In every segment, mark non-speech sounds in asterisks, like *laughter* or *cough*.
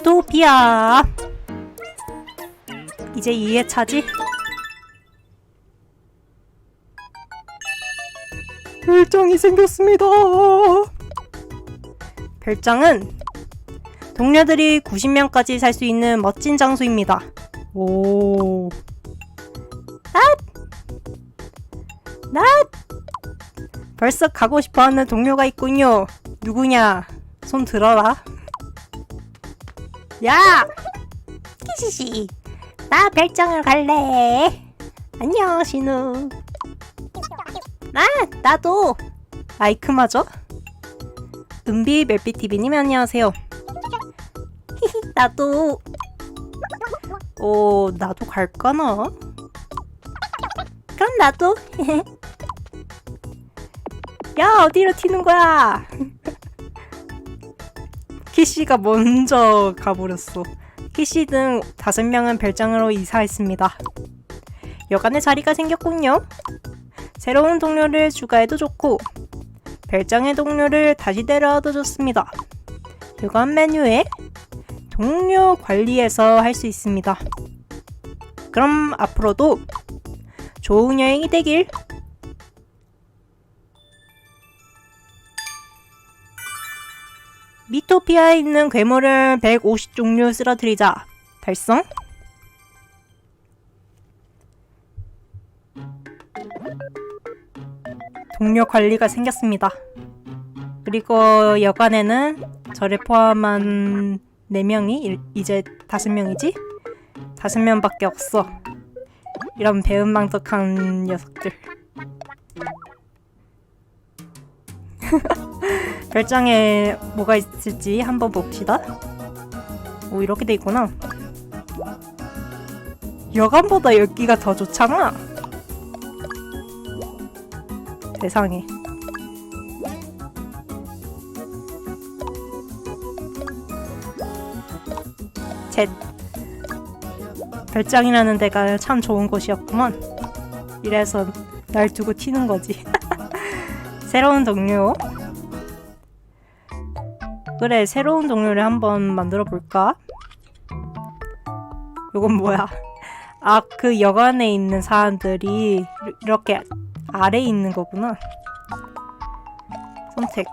미토피아. 이제 2회 차지? 별장이 생겼습니다. 별장은 동료들이 90명까지 살 수 있는 멋진 장소입니다. 오. 낫! 낫! 벌써 가고 싶어하는 동료가 있군요. 누구냐? 손 들어라 야! 키시시 나 별장을 갈래. 안녕 신우. 나 나도. 마이크마저 은비 멜비TV님 안녕하세요. 히히 나도. 오 나도 갈까나? 그럼 나도. *laughs* 야 어디로 튀는 거야 키씨가 먼저 가버렸어 키씨 등 다섯 명은 별장으로 이사했습니다 여간의 자리가 생겼군요 새로운 동료를 추가해도 좋고 별장의 동료를 다시 데려와도 좋습니다. 여관 메뉴에 동료 관리에서 할 수 있습니다. 그럼 앞으로도 좋은 여행이 되길. 미토피아에 있는 괴물을 150종류 쓰러뜨리자. 달성? 동료 관리가 생겼습니다. 그리고 여관에는 저를 포함한 4명이 이제 5명이지? 5명밖에 없어. 이런 배은망덕한 녀석들. *laughs* *laughs* 별장에 뭐가 있을지 한번 봅시다. 오 이렇게 돼 있구나. 여관보다 여기가 더 좋잖아. 세상에. 셋. 별장이라는 데가 참 좋은 곳이었구먼. 이래서 날 두고 튀는 거지. *laughs* 새로운 동료. 그래, 새로운 동료를 한번 만들어 볼까? 요건 뭐야? 아, 그 여관에 있는 사람들이 이렇게 아래에 있는 거구나. 선택.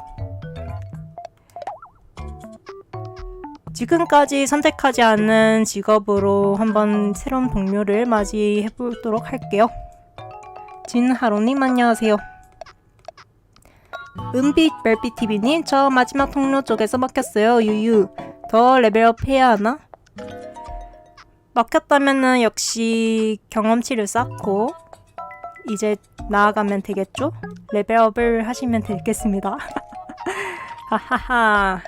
지금까지 선택하지 않은 직업으로 한번 새로운 동료를 맞이해 보도록 할게요. 진하로님 안녕하세요. 은빛 멜비TV님 저 마지막 통로 쪽에서 막혔어요. 유유. 더 레벨업 해야 하나? 막혔다면은 역시 경험치를 쌓고 이제 나아가면 되겠죠? 레벨업을 하시면 되겠습니다. *laughs* 하하하.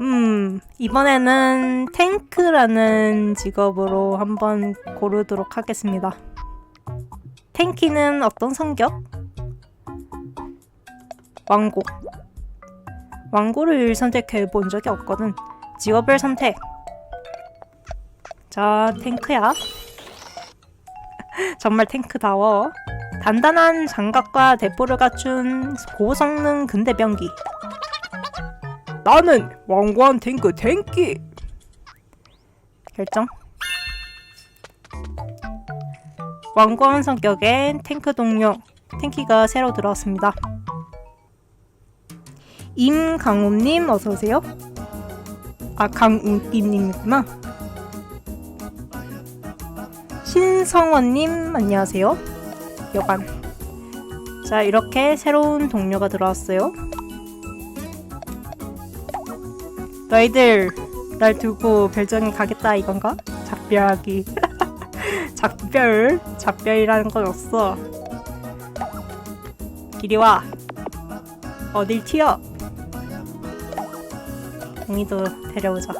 음, 이번에는 탱크라는 직업으로 한번 고르도록 하겠습니다. 탱키는 어떤 성격? 왕고. 왕고를 선택해 본 적이 없거든. 직업을 선택. 자, 탱크야. *laughs* 정말 탱크다워. 단단한 장갑과 대포를 갖춘 고성능 근대병기. 나는 왕관 탱크 탱키. 결정. 왕관 성격의 탱크 동료 탱키가 새로 들어왔습니다. 임강훈님 어서 오세요. 아 강웅띠님이구나. 신성원님 안녕하세요. 여관. 자 이렇게 새로운 동료가 들어왔어요. 너희들 날 두고 별장에 가겠다 이건가? 작별하기. *laughs* 작별? 작별이라는 건 없어. 길이 와. 어딜 튀어? 동이도 데려오자.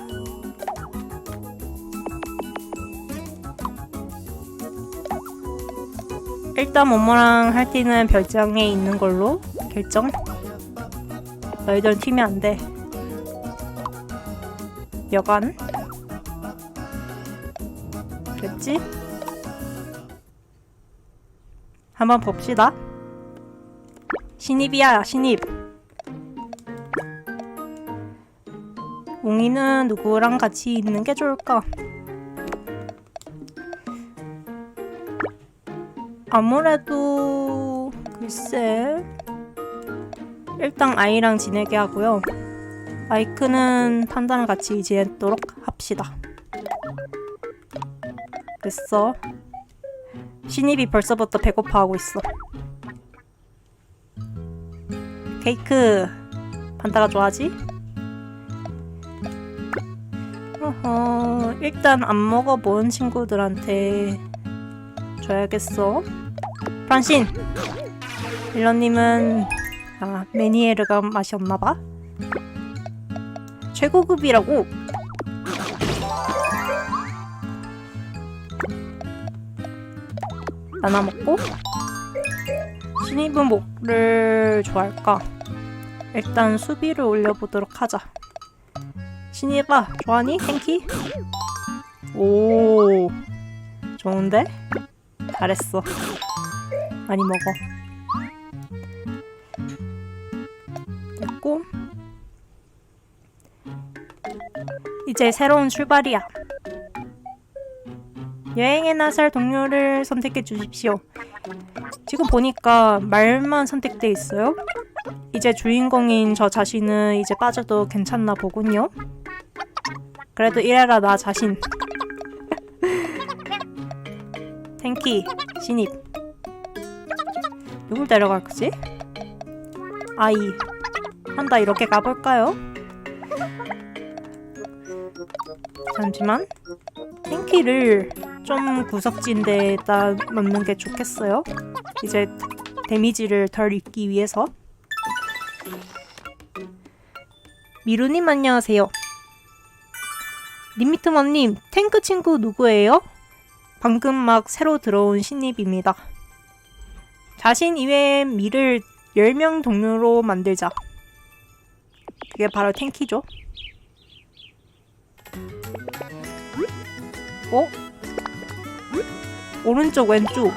일단 모모랑 할티는 별장에 있는 걸로 결정. 너희들은 튀면 안 돼. 여관. 됐지? 한번 봅시다. 신입이야, 신입. 웅이는 누구랑 같이 있는 게 좋을까? 아무래도 글쎄 일단 아이랑 지내게 하고요. 마이크는 판다랑 같이 지내도록 합시다. 됐어. 신입이 벌써부터 배고파하고 있어. 케이크 판다가 좋아하지? 어허, 일단 안 먹어본 친구들한테 줘야겠어. 프란신! 밀러님은 아, 메니에르가 맛이 없나봐? 최고급이라고? 나나 먹고? 신입은 뭐를 좋아할까? 일단 수비를 올려보도록 하자. 신입아, 좋아하니? 탱키? 오, 좋은데? 잘했어. 많이 먹어. 됐고. 이제 새로운 출발이야. 여행에 나설 동료를 선택해 주십시오. 지금 보니까 말만 선택돼 있어요. 이제 주인공인 저 자신은 이제 빠져도 괜찮나 보군요. 그래도 이래라 나 자신. *laughs* 탱키 신입. 누굴 데려갈 거지? 아이. 한다 이렇게 가볼까요? 잠시만. 탱키를 좀 구석진 데에다 넣는 게 좋겠어요. 이제 데미지를 덜 입기 위해서. 미루님 안녕하세요. 리미트먼님, 탱크 친구 누구예요? 방금 막 새로 들어온 신입입니다. 자신 이외의 미를 10명 동료로 만들자. 그게 바로 탱키죠. 어? 오른쪽 왼쪽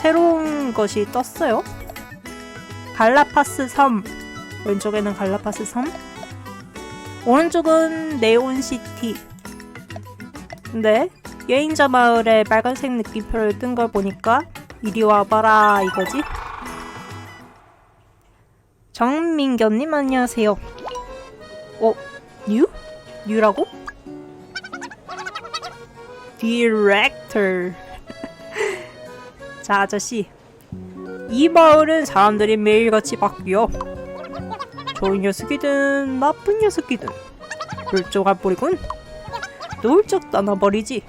새로운 것이 떴어요. 갈라파스 섬 왼쪽에는 갈라파스 섬 오른쪽은 네온시티 근데 여행자 마을에 빨간색 느낌표를 뜬 걸 보니까 이리 와봐라 이거지? 정민견님 안녕하세요 어? 뉴? 뉴라고? 디렉터. *laughs* 자 아저씨. 이 마을은 사람들이 매일같이 바뀌어. 좋은 녀석이든 나쁜 녀석이든 훌쩍할 뿌리군. 또 훌쩍 떠나버리지.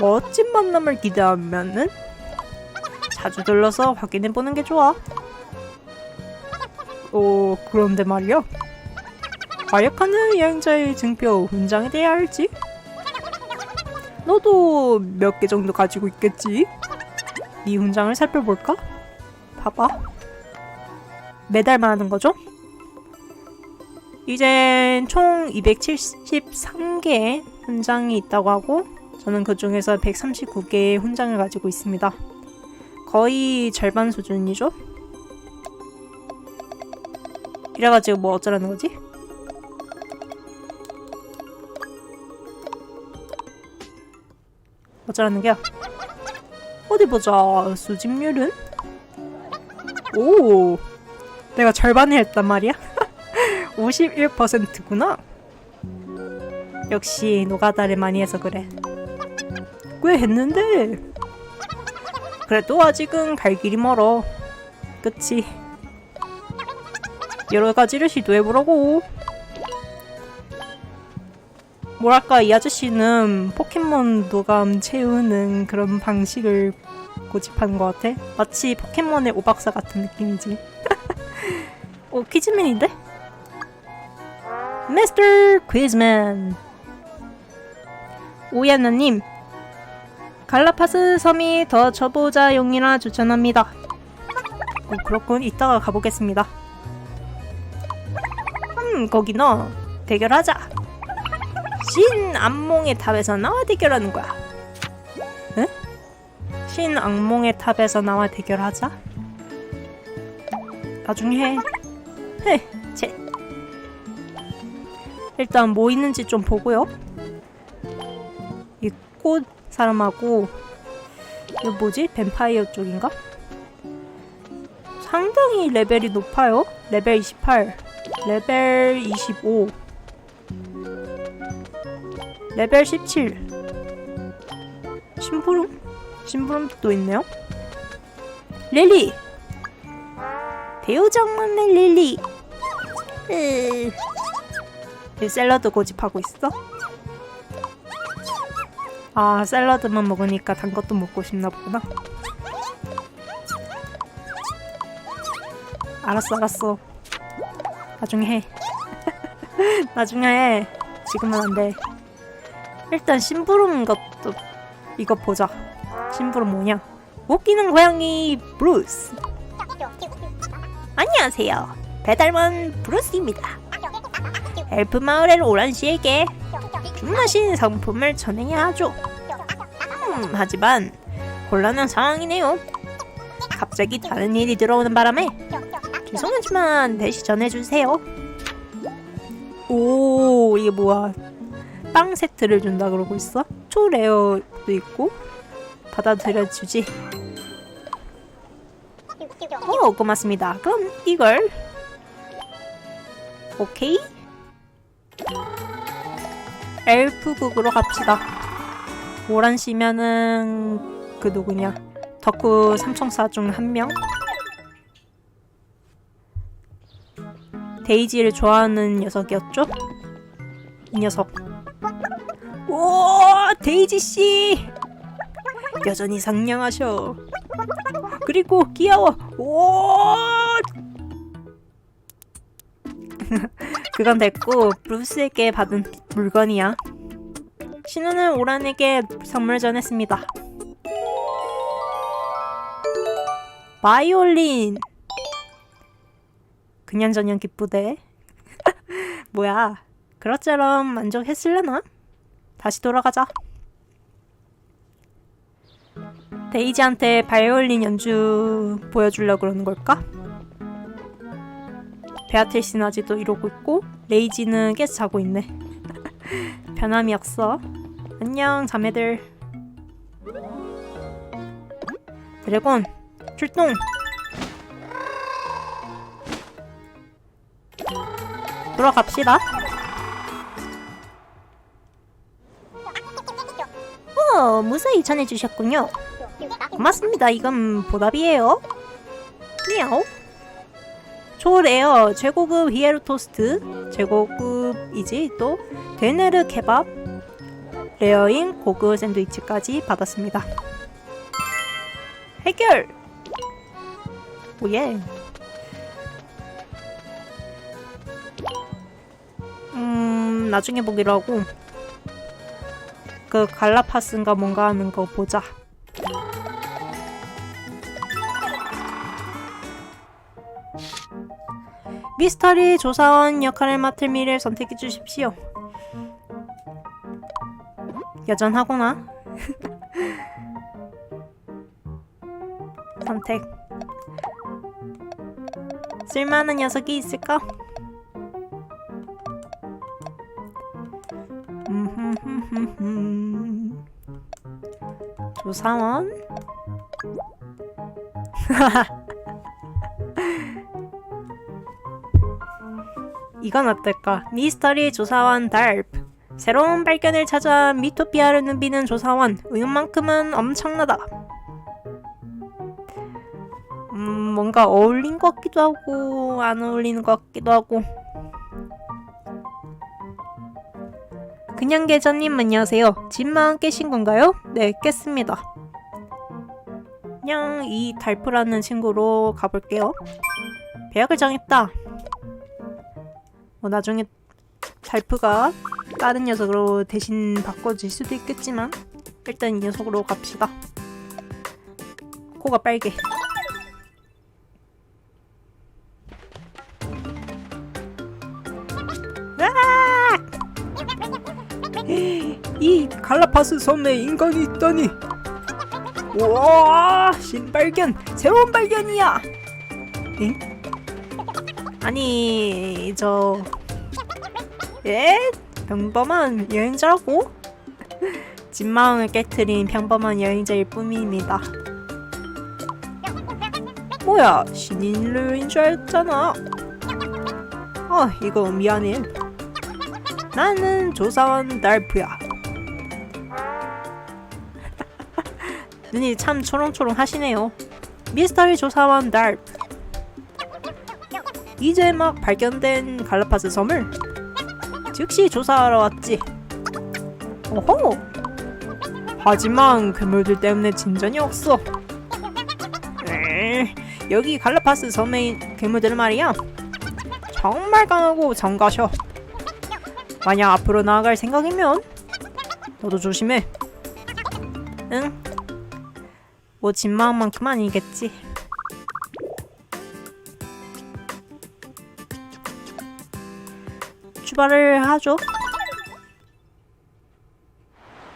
멋진 만남을 기대하면은 자주 들러서 확인해보는 게 좋아. 오 그런데 말이야. 과역하는 여행자의 증표 훈장에 대해야 알지? 너도 몇 개 정도 가지고 있겠지? 이 훈장을 살펴볼까? 봐봐. 매달 많은 거죠? 이젠 총 273개의 훈장이 있다고 하고 저는 그 중에서 139개의 훈장을 가지고 있습니다. 거의 절반 수준이죠? 이래가지고 뭐 어쩌라는 거지? 어쩌라는 게야? 어디 보자. 수집률은? 오, 내가 절반을 했단 말이야? *laughs* 51%구나. 역시 노가다를 많이 해서 그래. 꽤 했는데. 그래도 아직은 갈 길이 멀어. 그치? 여러 가지를 시도해보라고. 뭐랄까 이 아저씨는 포켓몬 도감 채우는 그런 방식을 고집하는 것 같아. 마치 포켓몬의 오박사 같은 느낌이지. 오 *laughs* 퀴즈맨인데? 미스터 퀴즈맨. 오야나님, 갈라파스 섬이 더 초보자용이라 추천합니다. 오, 그렇군. 이따가 가보겠습니다. 음, 거기 너 대결하자. 신 악몽의 탑에서 나와 대결하는 거야. 응? 신 악몽의 탑에서 나와 대결하자. 나중에 해. 해. 제. 일단 뭐 있는지 좀 보고요. 이 꽃 사람하고 이거 뭐지? 뱀파이어 쪽인가? 상당히 레벨이 높아요. 레벨 28, 레벨 25, 레벨 17. 심부름? 심부름도 있네요. 릴리! 대우정만의 릴리! 으... 이 샐러드 고집하고 있어? 아 샐러드만 먹으니까 단 것도 먹고 싶나 보구나 알았어 알았어 나중에 해 *laughs* 나중에 해 지금은 안돼 일단 심부름 것도 이거 보자 심부름 뭐냐 웃기는 고양이 브루스 안녕하세요 배달원 브루스입니다 엘프 마을의 로란 씨에게 주문하신 상품을 전해야 하죠. 음, 하지만 곤란한 상황이네요. 갑자기 다른 일이 들어오는 바람에 죄송하지만 대시 전해주세요. 오 이게 뭐야? 빵 세트를 준다 그러고 있어? 초레어도 있고 받아들여주지. 오 고맙습니다. 그럼 이걸 오케이. 엘프국으로 갑시다. 오란 씨면은 그 누구냐? 덕후 삼총사 중 한 명? 데이지를 좋아하는 녀석이었죠? 이 녀석. 오, 데이지 씨. 여전히 상냥하셔. 그리고 귀여워. 오. *laughs* 그건 됐고 브루스에게 받은 물건이야. 신우는 오란에게 선물 전했습니다. 바이올린. 그냥 저냥 기쁘대. *laughs* 뭐야? 그럭저럭 만족했을려나? 다시 돌아가자. 데이지한테 바이올린 연주 보여주려고 그러는 걸까? 베아트리스는 아직도 이러고 있고 레이지는 깨서 자고 있네. *laughs* 변함이 없어. 안녕 자매들. 드래곤 출동. 돌아갑시다. 어, 무사히 전해주셨군요. 고맙습니다. 이건 보답이에요. 미야오. 초레어 최고급 히에로 토스트 최고급이지 또 데네르 케밥 레어인 고급 샌드위치까지 받았습니다. 해결! 오예. 음 나중에 보기로 하고 그 갈라파스인가 뭔가 하는 거 보자. 미스터리 조사원 역할을 맡을 미를 선택해 주십시오. 여전하구나. *laughs* 선택. 쓸만한 녀석이 있을까? 조사원? *laughs* 이건 어떨까? 미스터리 조사원 달프. 새로운 발견을 찾아 미토피아를 누비는 조사원. 의욕만큼은 엄청나다. 음, 뭔가 어울린 것 같기도 하고 안 어울리는 것 같기도 하고. 그냥 계좌님 안녕하세요. 집만 깨신 건가요? 네, 깼습니다. 그냥 이 달프라는 친구로 가볼게요. 배역을 정했다. 뭐 나중에 달프가 다른 녀석으로 대신 바꿔질 수도 있겠지만 일단 이 녀석으로 갑시다. 코가 빨개. 갈라파스 섬에 인간이 있다니. 우와, 신발견, 새로운 발견이야. 응? 아니 저 예? 평범한 여행자라고? 집마음을 깨트린 평범한 여행자일 뿐입니다. 뭐야, 신인류인 줄 알았잖아. 어, 이거 미안해. 나는 조사원 달프야. 눈이 참 초롱초롱 하시네요. 미스터리 조사원 달프. 이제 막 발견된 갈라파스 섬을 즉시 조사하러 왔지. 오호. 하지만 괴물들 때문에 진전이 없어. 에이, 여기 갈라파스 섬의 괴물들 말이야. 정말 강하고 정가셔. 만약 앞으로 나아갈 생각이면 너도 조심해. 뭐 집마음만큼 아니겠지. 출발을 하죠.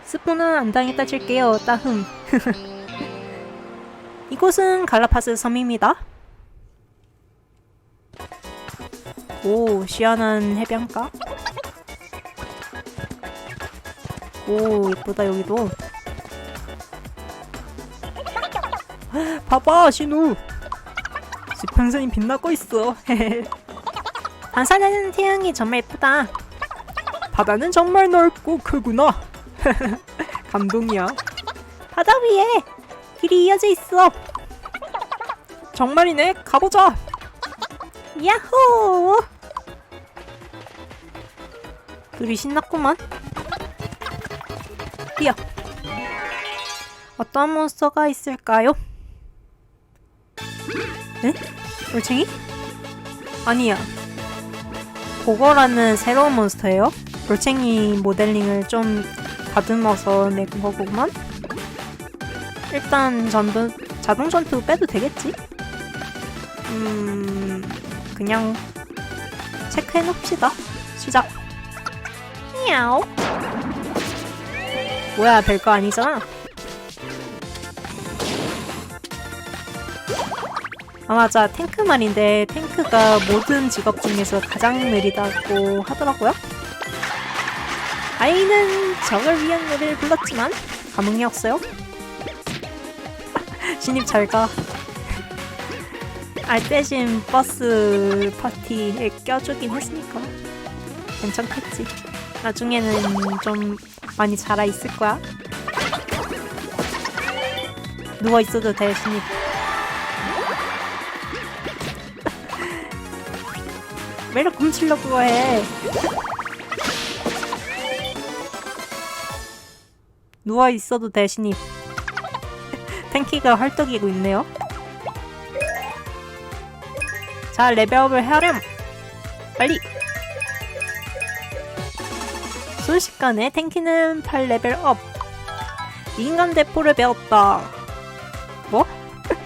스포는 안 당했다 칠게요. 따흠. *laughs* 이곳은 갈라파스 섬입니다. 오, 시원한 해변가. 오, 예쁘다 여기도. *gasps* 봐봐, 신우. 지평선이 빛나고 있어. *laughs* 반사되는 태양이 정말 예쁘다. 바다는 정말 넓고 크구나. *laughs* 감동이야. 바다 위에 길이 이어져 있어. 정말이네. 가보자. 야호! 둘이 신났구만. 뛰어. 어떤 몬스터가 있을까요? 에? 올챙이? 아니야. 고거라는 새로운 몬스터예요. 돌챙이 모델링을 좀 다듬어서 낸 거구만. 일단 전도 자동 전투 빼도 되겠지? 음 그냥 체크해 놓읍시다. 시작. 야오. 뭐야 별 거 아니잖아. 아 맞아 탱크 말인데 탱크가 모든 직업 중에서 가장 느리다고 하더라고요. 아이는 적을 위한 노래를 불렀지만 감흥이 없어요. *laughs* 신입 잘 가. 알대신 버스 파티에 껴주긴 했으니까 괜찮겠지. 나중에는 좀 많이 자라 있을 거야. 누워 있어도 돼 신입. 훔치려고 해? 누워 있어도 대신이 *laughs* 탱키가 헐떡이고 있네요. 자 레벨업을 하렴. 빨리. 순식간에 탱키는 8레벨 업. 인간 대포를 배웠다. 뭐?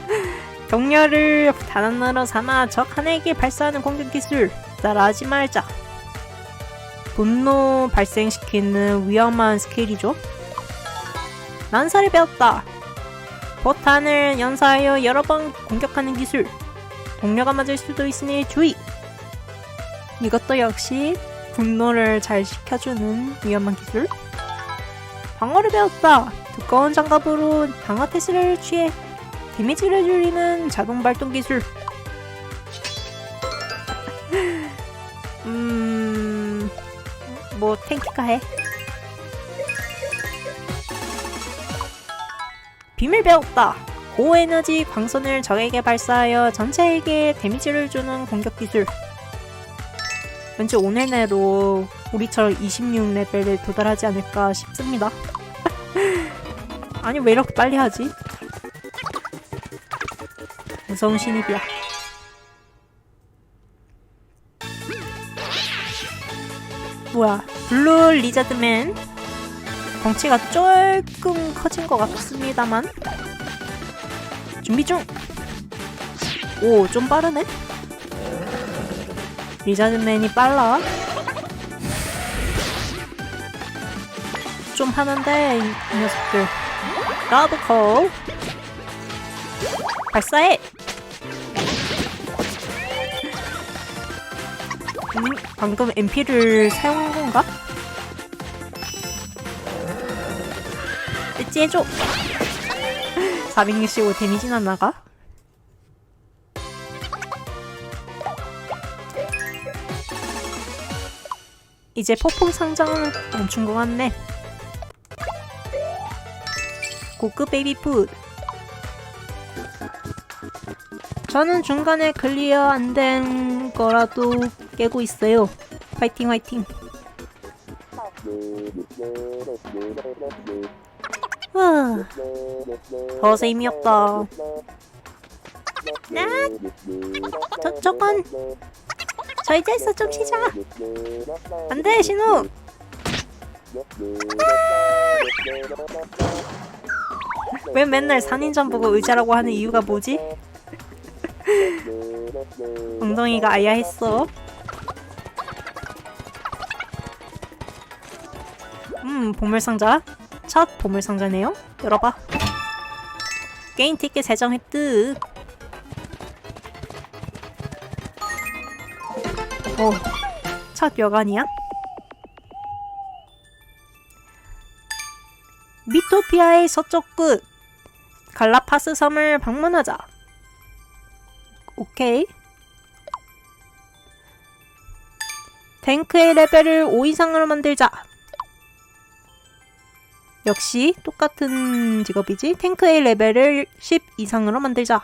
*laughs* 격려를 단원으로 삼아 적 하나에게 발사하는 공격 기술. 따라하지 말자. 분노 발생시키는 위험한 스킬이죠. 난사를 배웠다. 포탄을 연사하여 여러 번 공격하는 기술. 동료가 맞을 수도 있으니 주의. 이것도 역시 분노를 잘 식혀주는 위험한 기술. 방어를 배웠다. 두꺼운 장갑으로 방어 태세를 취해 데미지를 줄이는 자동 발동 기술. 뭐 탱키가 해. 비밀 배웠다. 고에너지 광선을 적에게 발사하여 전체에게 데미지를 주는 공격 기술. 왠지 오늘 내로 우리처럼 26레벨에 도달하지 않을까 싶습니다. *laughs* 아니 왜 이렇게 빨리 하지? 무서운 신입이야. 뭐야? 블루 리자드맨 덩치가 조금 커진 것 같습니다만 준비 중. 오, 좀 빠르네. 리자드맨이 빨라. 좀 하는데 이, 이 녀석들. 라브코 발사해. 방금 MP를 사용한 건가? 엣지 해줘! 465 데미지나 나가? 이제 폭풍 상장은 멈춘 것 같네. 고급 베이비 푸드. 저는 중간에 클리어 안 된 거라도 깨고 있어요. 화이팅 화이팅. 후, 더 재미없다. 나, 저 저건 저 이제서 좀 쉬자. 안돼 신우. 왜 맨날 산인전 보고 의자라고 하는 이유가 뭐지? *laughs* 엉덩이가 아야했어. 음, 보물상자. 첫 보물상자네요. 열어봐. 게임 티켓 세정 획득. 오, 첫 여관이야? 미토피아의 서쪽 끝. 갈라파스 섬을 방문하자. 오케이. 탱크의 레벨을 5 이상으로 만들자. 역시 똑같은 직업이지. 탱크의 레벨을 10 이상으로 만들자.